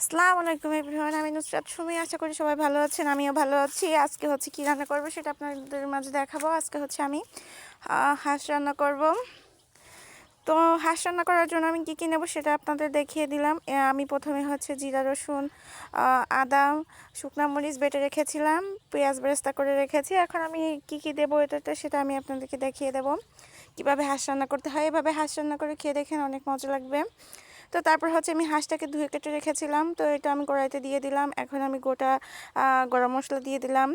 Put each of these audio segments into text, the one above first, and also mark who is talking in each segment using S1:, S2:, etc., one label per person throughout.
S1: আসসালামু আলাইকুম এভরিওয়ান, আমি নুসরাত সুমি, আশা করি সবাই ভালো আছেন, আমিও ভালো আছি। আজকে হচ্ছে কী রান্না করব সেটা আপনাদের মাঝে দেখাবো। আজকে হচ্ছে আমি হাঁস রান্না করব। তো হাঁস রান্না করার জন্য আমি কী কী নেব সেটা আপনাদের দেখিয়ে দিলাম। আমি প্রথমে হচ্ছে জিরা, রসুন আদা, শুকনা মরিচ বেটে রেখেছিলাম, পেঁয়াজ বেরেস্তা করে রেখেছি। এখন আমি কি কি দেবো এটাতে সেটা আমি আপনাদেরকে দেখিয়ে দেবো। কীভাবে হাঁস রান্না করতে হয়, এভাবে হাঁস রান্না করে খেয়ে দেখেন অনেক মজা লাগবে। তো তারপর হচ্ছে আমি হাঁসটাকে ধুয়ে কেটে রেখেছিলাম, তো এটা আমি কড়াইতে দিয়ে দিলাম। এখন আমি গোটা গরম মশলা দিয়ে দিলাম।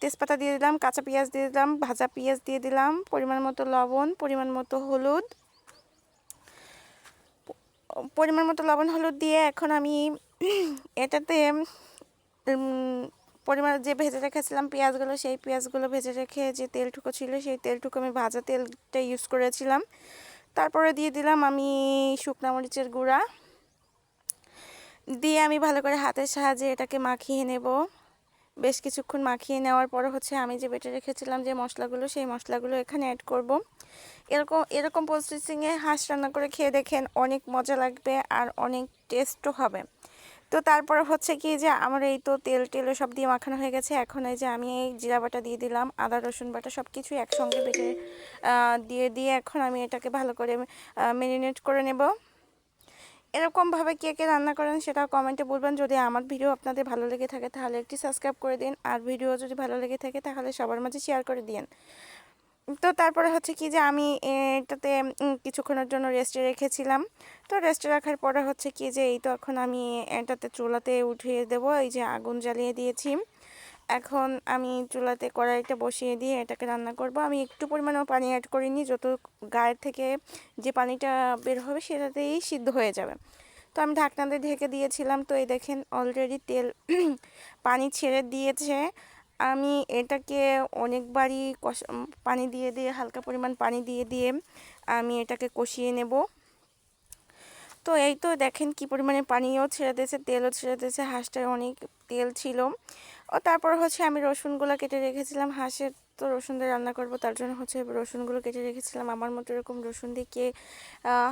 S1: তেজপাতা দিয়ে দিলাম, কাঁচা পেঁয়াজ দিয়ে দিলাম, ভাজা পেঁয়াজ দিয়ে দিলাম, পরিমাণ মতো লবণ, পরিমাণ মতো হলুদ। পরিমাণ মতো লবণ, হলুদ দিয়ে এখন আমি এটাতে পরিমাণ যে ভেজে রেখেছিলাম পেঁয়াজগুলো, সেই পেঁয়াজগুলো ভেজে রেখে যে তেলটুকু ছিল, সেই তেলটুকু আমি ভাজা তেলটা ইউজ করেছিলাম। তারপরে দিয়ে দিলাম আমি শুকনা মরিচের গুঁড়া। দিয়ে আমি ভালো করে হাতের সাহায্যে এটাকে মাখিয়ে নেব। বেশ কিছুক্ষণ মাখিয়ে নেওয়ার পরে হচ্ছে আমি যে বেটে রেখেছিলাম যে মশলাগুলো, সেই মশলাগুলো এখানে অ্যাড করব। এরকম এরকম প্রসেসিংয়ে হাঁস রান্না করে খেয়ে দেখেন অনেক মজা লাগবে আর অনেক টেস্টও হবে। তো তারপর হচ্ছে কি যে আমার এই তো তেল টেল সব দিয়ে মাখানো হয়ে গেছে। এখন এই যে আমি এই জিরা বাটা দিয়ে দিলাম, আদা, রসুন বাটা সব কিছুই একসঙ্গে বেটে দিয়ে দিয়ে এখন আমি এটাকে ভালো করে ম্যারিনেট করে নেব। এরকমভাবে কে কে রান্না করেন সেটা কমেন্টে বলবেন। যদি আমার ভিডিও আপনাদের ভালো লেগে থাকে তাহলে একটি সাবস্ক্রাইব করে দিন। আর ভিডিও যদি ভালো লেগে থাকে তাহলে সবার মাঝে শেয়ার করে দিন তো তারপরে হচ্ছে কি যে আমি এটাতে কিছুক্ষণের জন্য রেস্টে রেখেছিলাম। তো রেস্টে রাখার পরে হচ্ছে কি যে এই তো এখন আমি এটাতে চুলাতে উঠিয়ে দেব, এই যে আগুন জ্বালিয়ে দিয়েছি। এখন আমি চুলাতে কড়াইটা বসিয়ে দিয়ে এটাকে রান্না করব। আমি একটু পরিমাণেও পানি অ্যাড করিনি, যত গায়ের থেকে যে পানিটা বের হবে সেটাতেই সিদ্ধ হয়ে যাবে। তো আমি ঢাকনা দিয়ে ঢেকে দিয়েছিলাম। তো এই দেখেন অলরেডি তেল পানি ছেড়ে দিয়েছে। আমি এটাকে অনেকবারই কষা পানি দিয়ে দিয়ে, হালকা পরিমাণ পানি দিয়ে দিয়ে আমি এটাকে কষিয়ে নেব। তো এই তো দেখেন কি পরিমাণে পানিও ছেড়ে দিয়েছে, তেলও ছেড়ে দিয়েছে, হাঁসটায় অনেক তেল ছিল। ও তারপর হচ্ছে আমি রসুনগুলো কেটে রেখেছিলাম হাঁসের তো রসুন দিয়ে রান্না করব, তার জন্য হচ্ছে রসুনগুলো কেটে রেখেছিলাম। আমার মতো এরকম রসুন দিয়ে কে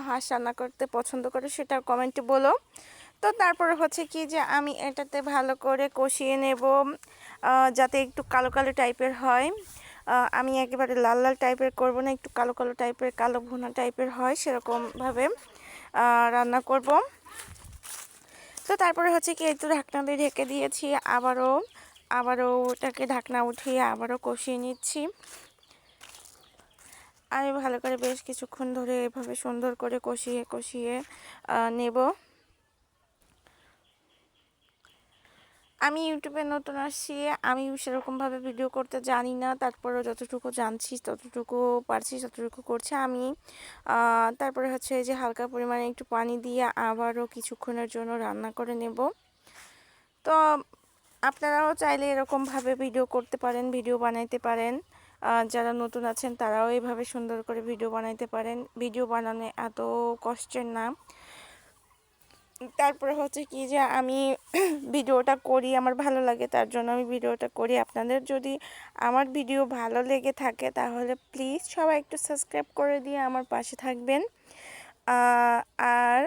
S1: হাঁস রান্না করতে পছন্দ করে সেটা কমেন্টে বলো। তো তারপরে হচ্ছে কি যে আমি এটাতে ভালো করে কষিয়ে নেব যাতে একটু কালো কালো টাইপের হয়। আমি একেবারে লাল লাল টাইপের করব না, একটু কালো কালো টাইপের, কালো ভুনা টাইপের হয় সেরকমভাবে রান্না করব। তো তারপরে হচ্ছে কি একটু ঢাকনা দিয়ে ঢেকে দিয়েছি, আবারও আবারও ওটাকে ঢাকনা উঠিয়ে আবারও কষিয়ে নিচ্ছি। আমি ভালো করে বেশ কিছুক্ষণ ধরে এভাবে সুন্দর করে কষিয়ে কষিয়ে নেব। আমি ইউটিউবে নতুন আসছি, আমি সেরকমভাবে ভিডিও করতে জানি না, তারপরেও যতটুকু জানছি, ততটুকু পারছি ততটুকু করছি আমি। তারপরে হচ্ছে যে হালকা পরিমাণে একটু পানি দিয়ে আবারও কিছুক্ষণের জন্য রান্না করে নেব। তো আপনারাও চাইলে এরকমভাবে ভিডিও করতে পারেন ভিডিও বানাইতে পারেন। যারা নতুন আছেন তারাও এইভাবে সুন্দর করে ভিডিও বানাইতে পারেন। ভিডিও বানানো এত কষ্টের না। তারপরে হচ্ছে কি যে আমি ভিডিওটা করি, আমার ভালো লাগে, তার জন্য আমি ভিডিওটা করি। আপনাদের যদি আমার ভিডিও ভালো লেগে থাকে, তাহলে প্লিজ সবাই একটু সাবস্ক্রাইব করে দিয়ে আমার পাশে থাকবেন। আর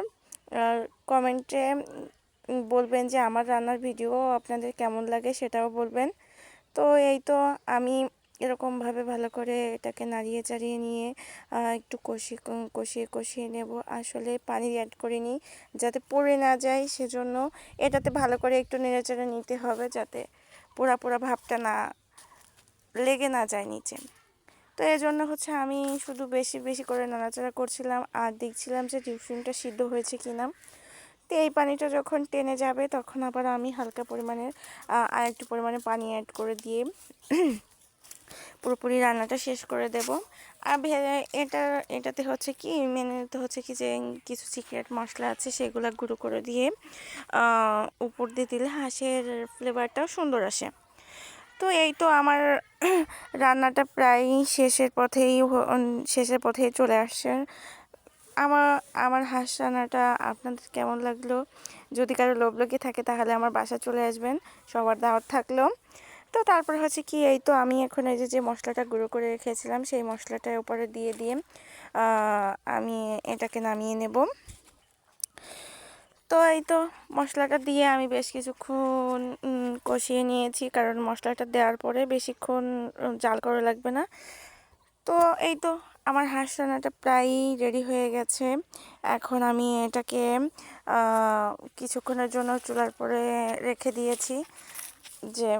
S1: কমেন্টে বলবেন যে আমার রান্নার ভিডিও আপনাদের কেমন লাগে সেটাও বলবেন। তো এই তো আমি এরকমভাবে ভালো করে এটাকে নাড়িয়ে চাড়িয়ে নিয়ে একটু কষি কষিয়ে কষিয়ে নেব। আসলে পানি অ্যাড করিনি যাতে পড়ে না যায়, সেজন্য এটাতে ভালো করে একটু নেড়েচেড়ে নিতে হবে যাতে পোড়া পোড়া ভাবটা না লেগে না যায় নিচে। তো এই জন্য হচ্ছে আমি শুধু বেশি বেশি করে নাড়াচাড়া করছিলাম আর দেখছিলাম যে টিউশনটা সিদ্ধ হয়েছে কিনা। তো এই পানিটা যখন টেনে যাবে, তখন আবার আমি হালকা পরিমাণের আর একটু পরিমাণে পানি অ্যাড করে দিয়ে পুরোপুরি রান্নাটা শেষ করে দেব। আর এটা, এটাতে হচ্ছে কি, মেনুতে হচ্ছে কি যে কিছু সিক্রেট মশলা আছে, সেগুলো গুঁড়ো করে দিয়ে উপর দিয়ে দিলে হাঁসের ফ্লেভারটাও সুন্দর আসে। তো এই তো আমার রান্নাটা প্রায় শেষের পথেই শেষের পথেই চলে আসছে। আমার আমার হাঁস রান্নাটা আপনাদের কেমন লাগল? যদি কারও লোভ লেগে থাকে তাহলে আমার বাসা চলে আসবেন। সবার দাওয়াত থাকল। তো তারপর হচ্ছে কি, এই তো আমি এখন এই যে যে মশলাটা গুঁড়ো করে রেখেছিলাম, সেই মশলাটা উপরে দিয়ে দিয়ে আমি এটাকে নামিয়ে নেব। তো এই তো মশলাটা দিয়ে আমি বেশ কিছুক্ষণ কষিয়ে নিয়েছি, কারণ মশলাটা দেওয়ার পরে বেশিক্ষণ জাল করা লাগবে না। তো এই তো আমার হাঁস রান্নাটা প্রায়ই রেডি হয়ে গেছে। এখন আমি এটাকে কিছুক্ষণের জন্য চুলার পরে রেখে দিয়েছি যে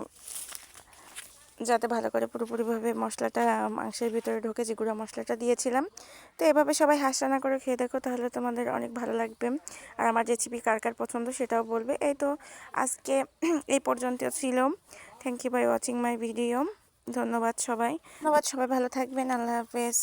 S1: যাতে ভালো করে পুরোপুরিভাবে মশলাটা মাংসের ভিতরে ঢোকে যে গুঁড়া মশলাটা দিয়েছিলাম। তো এভাবে সবাই হাঁস রান্না করে খেয়ে দেখো, তাহলে তোমাদের অনেক ভালো লাগবে। আর আমার রেসিপি কার কার পছন্দ সেটাও বলবে। এই তো আজকে এই পর্যন্ত ছিল। Thank you by watching my video ধন্যবাদ সবাই। ধন্যবাদ সবাই, ভালো থাকবেন। আল্লাহ হাফেজ।